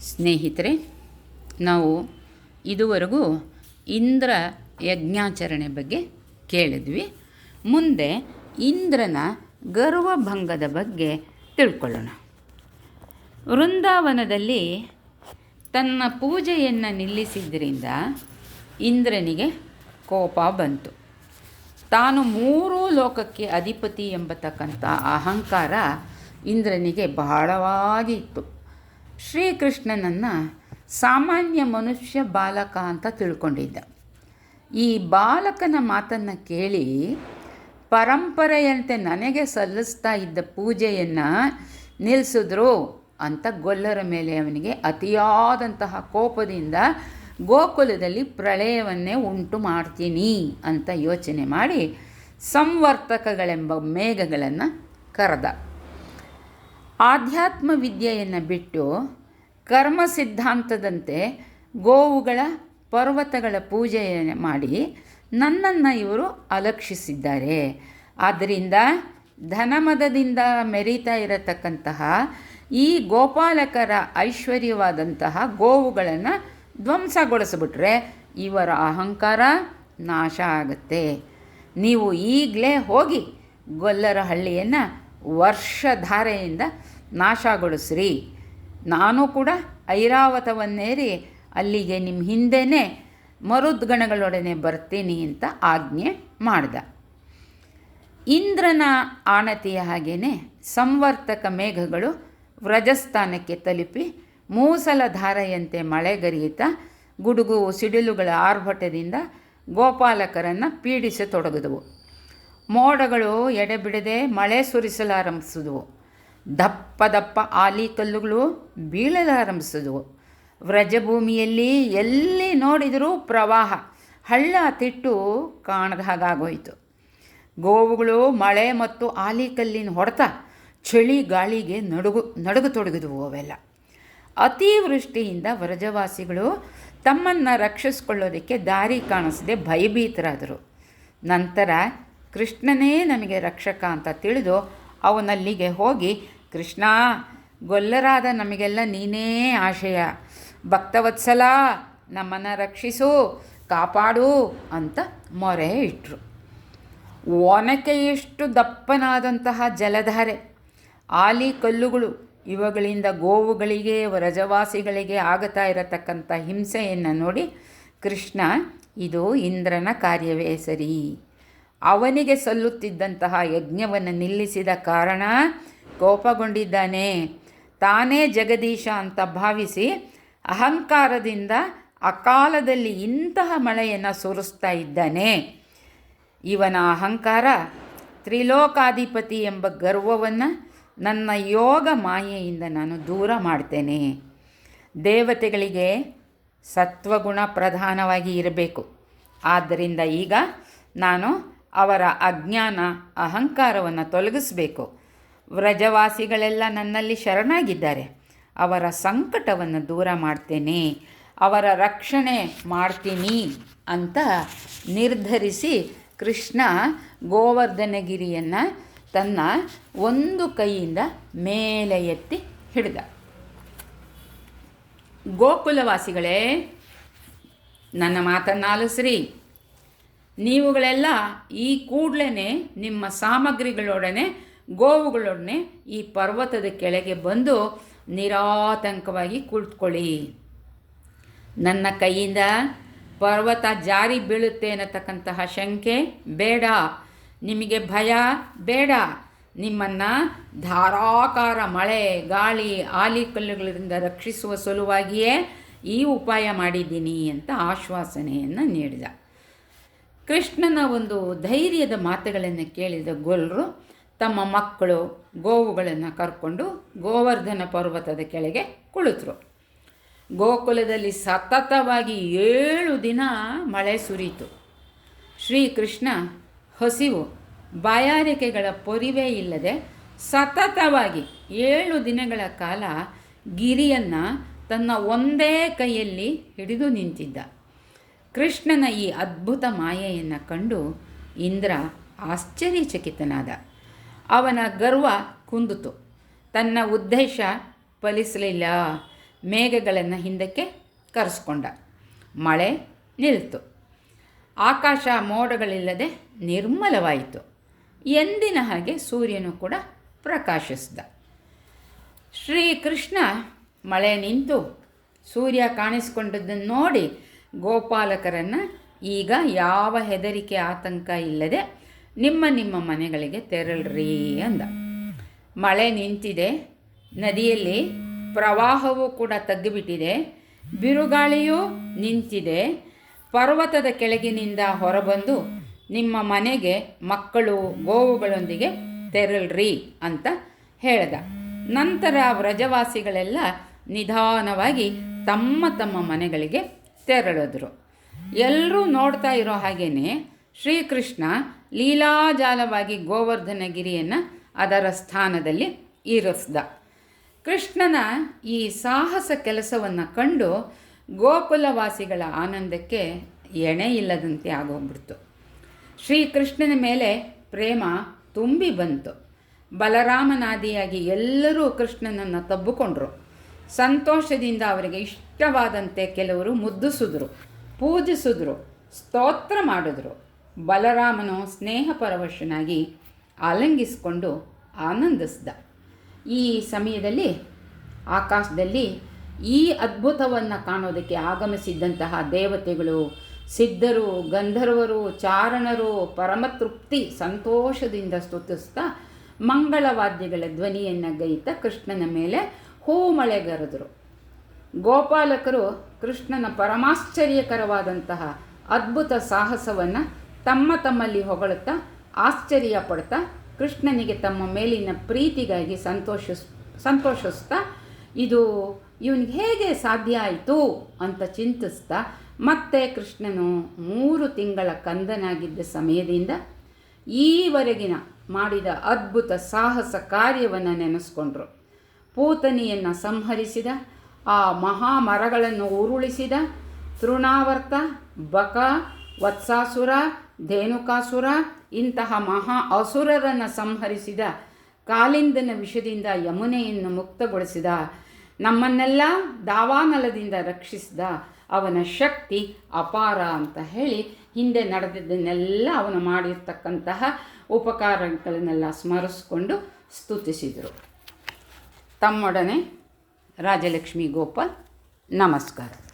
ಸ್ನೇಹಿತರೆ, ನಾವು ಇದುವರೆಗೂ ಇಂದ್ರ ಯಜ್ಞಾಚರಣೆ ಬಗ್ಗೆ ಕೇಳಿದ್ವಿ. ಮುಂದೆ ಇಂದ್ರನ ಗರ್ವಭಂಗದ ಬಗ್ಗೆ ತಿಳ್ಕೊಳ್ಳೋಣ. ವೃಂದಾವನದಲ್ಲಿ ತನ್ನ ಪೂಜೆಯನ್ನು ನಿಲ್ಲಿಸಿದ್ದರಿಂದ ಇಂದ್ರನಿಗೆ ಕೋಪ ಬಂತು. ತಾನು ಮೂರೂ ಲೋಕಕ್ಕೆ ಅಧಿಪತಿ ಎಂಬತಕ್ಕಂಥ ಅಹಂಕಾರ ಇಂದ್ರನಿಗೆ ಬಹಳವಾಗಿ ಇತ್ತು ಶ್ರೀಕೃಷ್ಣನನ್ನು ಸಾಮಾನ್ಯ ಮನುಷ್ಯ ಬಾಲಕ ಅಂತ ತಿಳ್ಕೊಂಡಿದ್ದ. ಈ ಬಾಲಕನ ಮಾತನ್ನು ಕೇಳಿ ಪರಂಪರೆಯಂತೆ ನನಗೆ ಸಲ್ಲಿಸ್ತಾ ಇದ್ದ ಪೂಜೆಯನ್ನು ನಿಲ್ಲಿಸಿದ್ರು ಅಂತ ಗೊಲ್ಲರ ಮೇಲೆ ಅವನಿಗೆ ಅತಿಯಾದಂತಹ ಕೋಪದಿಂದ ಗೋಕುಲದಲ್ಲಿ ಪ್ರಳಯವನ್ನೇ ಉಂಟು ಮಾಡ್ತೀನಿ ಅಂತ ಯೋಚನೆ ಮಾಡಿ ಸಂವರ್ತಕಗಳೆಂಬ ಮೇಘಗಳನ್ನು ಕರೆದ. ಆಧ್ಯಾತ್ಮ ವಿದ್ಯೆಯನ್ನು ಬಿಟ್ಟು ಕರ್ಮ ಸಿದ್ಧಾಂತದಂತೆ ಗೋವುಗಳ ಪರ್ವತಗಳ ಪೂಜೆಯನ್ನು ಮಾಡಿ ನನ್ನನ್ನು ಇವರು ಅಲಕ್ಷಿಸಿದ್ದಾರೆ. ಆದ್ದರಿಂದ ಧನಮದದಿಂದ ಮೆರೀತಾ ಇರತಕ್ಕಂತಹ ಈ ಗೋಪಾಲಕರ ಐಶ್ವರ್ಯವಾದಂತಹ ಗೋವುಗಳನ್ನು ಧ್ವಂಸಗೊಳಿಸ್ಬಿಟ್ರೆ ಇವರ ಅಹಂಕಾರ ನಾಶ ಆಗುತ್ತೆ. ನೀವು ಈಗಲೇ ಹೋಗಿ ಗೊಲ್ಲರ ಹಳ್ಳಿಯನ್ನು ವರ್ಷಧಾರೆಯಿಂದ ನಾಶಗೊಳಿಸ್ರಿ. ನಾನು ಕೂಡ ಐರಾವತವನ್ನೇರಿ ಅಲ್ಲಿಗೆ ನಿಮ್ಮ ಹಿಂದೆಯೇ ಮರುದ್ಗಣಗಳೊಡನೆ ಬರ್ತೀನಿ ಅಂತ ಆಜ್ಞೆ ಮಾಡ್ದ. ಇಂದ್ರನ ಆಣತಿಯ ಹಾಗೇ ಸಂವರ್ತಕ ಮೇಘಗಳು ವ್ರಜಸ್ಥಾನಕ್ಕೆ ತಲುಪಿ ಮೂಸಲಧಾರೆಯಂತೆ ಮಳೆಗರಿಯುತ್ತಾ ಗುಡುಗು ಸಿಡಿಲುಗಳ ಆರ್ಭಟದಿಂದ ಗೋಪಾಲಕರನ್ನು ಪೀಡಿಸತೊಡಗಿದವು. ಮೋಡಗಳು ಎಡೆಬಿಡದೆ ಮಳೆ ಸುರಿಸಲಾರಂಭಿಸಿದವು. ದಪ್ಪ ದಪ್ಪ ಆಲಿ ಕಲ್ಲುಗಳು ಬೀಳಲಾರಂಭಿಸಿದವು. ವ್ರಜಭೂಮಿಯಲ್ಲಿ ಎಲ್ಲಿ ನೋಡಿದರೂ ಪ್ರವಾಹ, ಹಳ್ಳ ತಿಟ್ಟು ಕಾಣದ ಹಾಗಾಗೋಯಿತು. ಗೋವುಗಳು ಮಳೆ ಮತ್ತು ಆಲಿಕಲ್ಲಿನ ಹೊಡೆತ ಚಳಿ ಗಾಳಿಗೆ ನಡುಗು ನಡುಗತೊಡಗಿದವು ಅವೆಲ್ಲ. ಅತಿವೃಷ್ಟಿಯಿಂದ ವ್ರಜವಾಸಿಗಳು ತಮ್ಮನ್ನು ರಕ್ಷಿಸ್ಕೊಳ್ಳೋದಕ್ಕೆ ದಾರಿ ಕಾಣಿಸದೆ ಭಯಭೀತರಾದರು. ನಂತರ ಕೃಷ್ಣನೇ ನಮಗೆ ರಕ್ಷಕ ಅಂತ ತಿಳಿದು ಅವನಲ್ಲಿಗೆ ಹೋಗಿ, ಕೃಷ್ಣ, ಗೊಲ್ಲರಾದ ನಮಗೆಲ್ಲ ನೀನೇ ಆಶಯ. ಭಕ್ತವತ್ಸಲ, ನಮ್ಮನ್ನು ರಕ್ಷಿಸು, ಕಾಪಾಡು ಅಂತ ಮೊರೆ ಇಟ್ಟರು ಒನಕೆಯಷ್ಟು ದಪ್ಪನಾದಂತಹ ಜಲಧಾರೆ. ಆಲಿ ಕಲ್ಲುಗಳು ಇವುಗಳಿಂದ ಗೋವುಗಳಿಗೆ, ವ್ರಜವಾಸಿಗಳಿಗೆ ಆಗುತ್ತಾ ಇರತಕ್ಕಂಥ ಹಿಂಸೆಯನ್ನು ನೋಡಿ ಕೃಷ್ಣ, ಇದು ಇಂದ್ರನ ಕಾರ್ಯವೇ ಸರಿ. ಅವನಿಗೆ ಸಲ್ಲುತ್ತಿದ್ದಂತಹ ಯಜ್ಞವನ್ನು ನಿಲ್ಲಿಸಿದ ಕಾರಣ ಕೋಪಗೊಂಡಿದ್ದಾನೆ. ತಾನೇ ಜಗದೀಶ ಅಂತ ಭಾವಿಸಿ ಅಹಂಕಾರದಿಂದ ಅಕಾಲದಲ್ಲಿ ಇಂತಹ ಮಳೆಯನ್ನು ಸುರಿಸ್ತಾ ಇದ್ದಾನೆ. ಇವನ ಅಹಂಕಾರ ತ್ರಿಲೋಕಾಧಿಪತಿ ಎಂಬ ಗರ್ವವನ್ನು ನನ್ನ ಯೋಗ ಮಾಯೆಯಿಂದ ನಾನು ದೂರ ಮಾಡ್ತೇನೆ. ದೇವತೆಗಳಿಗೆ ಸತ್ವಗುಣ ಪ್ರಧಾನವಾಗಿ ಇರಬೇಕು. ಆದ್ದರಿಂದ ಈಗ ನಾನು ಅವರ ಅಜ್ಞಾನ, ಅಹಂಕಾರವನ್ನು ತೊಲಗಿಸಬೇಕು. ವ್ರಜವಾಸಿಗಳೆಲ್ಲ ನನ್ನಲ್ಲಿ ಶರಣಾಗಿದ್ದಾರೆ. ಅವರ ಸಂಕಟವನ್ನು ದೂರ ಮಾಡ್ತೇನೆ. ಅವರ ರಕ್ಷಣೆ ಮಾಡ್ತೀನಿ ಅಂತ ನಿರ್ಧರಿಸಿ ಕೃಷ್ಣ ಗೋವರ್ಧನಗಿರಿಯನ್ನು ತನ್ನ ಒಂದು ಕೈಯಿಂದ ಮೇಲೆ ಎತ್ತಿ ಹಿಡಿದ. ಗೋಕುಲವಾಸಿಗಳೇ, ನನ್ನ ಮಾತನ್ನು ಆಲಿಸ್ರಿ ನೀವುಗಳೆಲ್ಲ ಈ ಕೂಡಲೇ ನಿಮ್ಮ ಸಾಮಗ್ರಿಗಳೊಡನೆ, ಗೋವುಗಳೊಡನೆ ಈ ಪರ್ವತದ ಕೆಳಗೆ ಬಂದು ನಿರಾತಂಕವಾಗಿ ಕುಳಿತುಕೊಳ್ಳಿ. ನನ್ನ ಕೈಯಿಂದ ಪರ್ವತ ಜಾರಿ ಬೀಳುತ್ತೆ ಅನ್ನತಕ್ಕಂತಹ ಶಂಕೆ ಬೇಡ. ನಿಮಗೆ ಭಯ ಬೇಡ. ನಿಮ್ಮನ್ನು ಧಾರಾಕಾರ ಮಳೆ, ಗಾಳಿ, ಆಲಿಕಲ್ಲುಗಳಿಂದ ರಕ್ಷಿಸುವ ಸಲುವಾಗಿಯೇ ಈ ಉಪಾಯ ಮಾಡಿದ್ದೀನಿ ಅಂತ ಆಶ್ವಾಸನೆಯನ್ನು ನೀಡಿದ. ಕೃಷ್ಣನ ಒಂದು ಧೈರ್ಯದ ಮಾತುಗಳನ್ನು ಕೇಳಿದ ಗೊಲ್ಲರು ತಮ್ಮ ಮಕ್ಕಳು ಗೋವುಗಳನ್ನು ಕರ್ಕೊಂಡು ಗೋವರ್ಧನ ಪರ್ವತದ ಕೆಳಗೆ ಕುಳಿತರು. ಗೋಕುಲದಲ್ಲಿ ಸತತವಾಗಿ ಏಳು ದಿನ ಮಳೆ ಸುರಿಯಿತು. ಶ್ರೀಕೃಷ್ಣ, ಹಸಿವು, ಬಾಯಾರಿಕೆಗಳ ಪೊರಿವೆ ಇಲ್ಲದೆ ಸತತವಾಗಿ ಏಳು ದಿನಗಳ ಕಾಲ ಗಿರಿಯನ್ನು ತನ್ನ ಒಂದೇ ಕೈಯಲ್ಲಿ ಹಿಡಿದು ನಿಂತಿದ್ದ. ಕೃಷ್ಣನ ಈ ಅದ್ಭುತ ಮಾಯೆಯನ್ನು ಕಂಡು ಇಂದ್ರ ಆಶ್ಚರ್ಯಚಕಿತನಾದ. ಅವನ ಗರ್ವ ಕುಂದಿತು. ತನ್ನ ಉದ್ದೇಶ ಫಲಿಸಲಿಲ್ಲ. ಮೇಘಗಳನ್ನು ಹಿಂದಕ್ಕೆ ಕರೆಸ್ಕೊಂಡ. ಮಳೆ ನಿಲ್ತು. ಆಕಾಶ ಮೋಡಗಳಿಲ್ಲದೆ ನಿರ್ಮಲವಾಯಿತು. ಎಂದಿನ ಹಾಗೆ ಸೂರ್ಯನು ಕೂಡ ಪ್ರಕಾಶಿಸಿದ. ಶ್ರೀಕೃಷ್ಣ ಮಳೆ ನಿಂತು ಸೂರ್ಯ ಕಾಣಿಸ್ಕೊಂಡದ್ದನ್ನು ನೋಡಿ ಗೋಪಾಲಕರನ್ನು ಈಗ ಯಾವ ಹೆದರಿಕೆ ಆತಂಕ ಇಲ್ಲದೆ ನಿಮ್ಮ ನಿಮ್ಮ ಮನೆಗಳಿಗೆ ತೆರಳ್ರಿ ಅಂದ. ಮಳೆ ನಿಂತಿದೆ, ನದಿಯಲ್ಲಿ ಪ್ರವಾಹವೂ ಕೂಡ ತಗ್ಗಿಬಿಟ್ಟಿದೆ, ಬಿರುಗಾಳಿಯೂ ನಿಂತಿದೆ. ಪರ್ವತದ ಕೆಳಗಿನಿಂದ ಹೊರಬಂದು ನಿಮ್ಮ ಮನೆಗೆ ಮಕ್ಕಳು ಗೋವುಗಳೊಂದಿಗೆ ತೆರಳ್ರಿ ಅಂತ ಹೇಳ್ದ. ನಂತರ ವ್ರಜವಾಸಿಗಳೆಲ್ಲ ನಿಧಾನವಾಗಿ ತಮ್ಮ ತಮ್ಮ ಮನೆಗಳಿಗೆ ತೆರಳಿದ್ರು. ಎಲ್ಲರೂ ನೋಡ್ತಾ ಇರೋ ಹಾಗೇನೆ ಶ್ರೀಕೃಷ್ಣ ಲೀಲಾಜಾಲವಾಗಿ ಗೋವರ್ಧನಗಿರಿಯನ್ನು ಅದರ ಸ್ಥಾನದಲ್ಲಿ ಇರಿಸ್ದ. ಕೃಷ್ಣನ ಈ ಸಾಹಸ ಕೆಲಸವನ್ನು ಕಂಡು ಗೋಕುಲವಾಸಿಗಳ ಆನಂದಕ್ಕೆ ಎಣೆ ಇಲ್ಲದಂತೆ ಆಗೋಗ್ಬಿಡ್ತು. ಶ್ರೀಕೃಷ್ಣನ ಮೇಲೆ ಪ್ರೇಮ ತುಂಬಿ ಬಂತು. ಬಲರಾಮನಾದಿಯಾಗಿ ಎಲ್ಲರೂ ಕೃಷ್ಣನನ್ನು ತಬ್ಬಿಕೊಂಡ್ರು. ಸಂತೋಷದಿಂದ ಅವರಿಗೆ ಇಷ್ಟವಾದಂತೆ ಕೆಲವರು ಮುದ್ದಿಸಿದ್ರು, ಪೂಜಿಸಿದ್ರು, ಸ್ತೋತ್ರ ಮಾಡಿದ್ರು. ಬಲರಾಮನು ಸ್ನೇಹಪರವಶನಾಗಿ ಆಲಂಗಿಸಿಕೊಂಡು ಆನಂದಿಸ್ದ. ಈ ಸಮಯದಲ್ಲಿ, ಆಕಾಶದಲ್ಲಿ ಈ ಅದ್ಭುತವನ್ನು ಕಾಣೋದಕ್ಕೆ ಆಗಮಿಸಿದ್ದಂತಹ ದೇವತೆಗಳು, ಸಿದ್ಧರು, ಗಂಧರ್ವರು, ಚಾರಣರು, ಪರಮತೃಪ್ತಿ, ಸಂತೋಷದಿಂದ ಸ್ತುತಿಸ್ತಾ ಮಂಗಳವಾದ್ಯಗಳ ಧ್ವನಿಯನ್ನು ಗೈತ ಕೃಷ್ಣನ ಮೇಲೆ ಹೂಮಳೆಗರೆದರು. ಗೋಪಾಲಕರು ಕೃಷ್ಣನ ಪರಮಾಶ್ಚರ್ಯಕರವಾದಂತಹ ಅದ್ಭುತ ಸಾಹಸವನ್ನು ತಮ್ಮ ತಮ್ಮಲ್ಲಿ ಹೊಗಳುತ್ತಾ ಆಶ್ಚರ್ಯ ಪಡ್ತಾ ಕೃಷ್ಣನಿಗೆ ತಮ್ಮ ಮೇಲಿನ ಪ್ರೀತಿಗಾಗಿ ಸಂತೋಷ ಸಂತೋಷಿಸ್ತಾ, ಇದು ಇವನಿಗೆ ಹೇಗೆ ಸಾಧ್ಯ ಆಯಿತು? ಅಂತ ಚಿಂತಿಸ್ತಾ ಮತ್ತೆ ಕೃಷ್ಣನು ಮೂರು ತಿಂಗಳ ಕಂದನಾಗಿದ್ದ ಸಮಯದಿಂದ ಈವರೆಗಿನ ಮಾಡಿದ ಅದ್ಭುತ ಸಾಹಸ ಕಾರ್ಯವನ್ನು ನೆನೆಸ್ಕೊಂಡ್ರು. ಪೂತನಿಯನ್ನು ಸಂಹರಿಸಿದ, ಆ ಮಹಾಮರಗಳನ್ನು ಉರುಳಿಸಿದ ತೃಣಾವರ್ತ, ಬಕ, ವತ್ಸಾಸುರ, ಧೇನುಕಾಸುರ, ಇಂತಹ ಮಹಾ ಅಸುರರನ್ನು ಸಂಹರಿಸಿದ, ಕಾಲಿಂದನ ವಿಷದಿಂದ ಯಮುನೆಯನ್ನು ಮುಕ್ತಗೊಳಿಸಿದ, ನಮ್ಮನ್ನೆಲ್ಲ ದಾವಾನಲದಿಂದ ರಕ್ಷಿಸಿದ, ಅವನ ಶಕ್ತಿ ಅಪಾರ ಅಂತ ಹೇಳಿ ಹಿಂದೆ ನಡೆದಿದ್ದನ್ನೆಲ್ಲ ಅವನು ಮಾಡಿರ್ತಕ್ಕಂತಹ ಉಪಕಾರಗಳನ್ನೆಲ್ಲ ಸ್ಮರಿಸ್ಕೊಂಡು ಸ್ತುತಿಸಿದರು. ತಮ್ಮೊಡನೆ ರಾಜಲಕ್ಷ್ಮಿ ಗೋಪಾಲ್ ನಮಸ್ಕಾರ.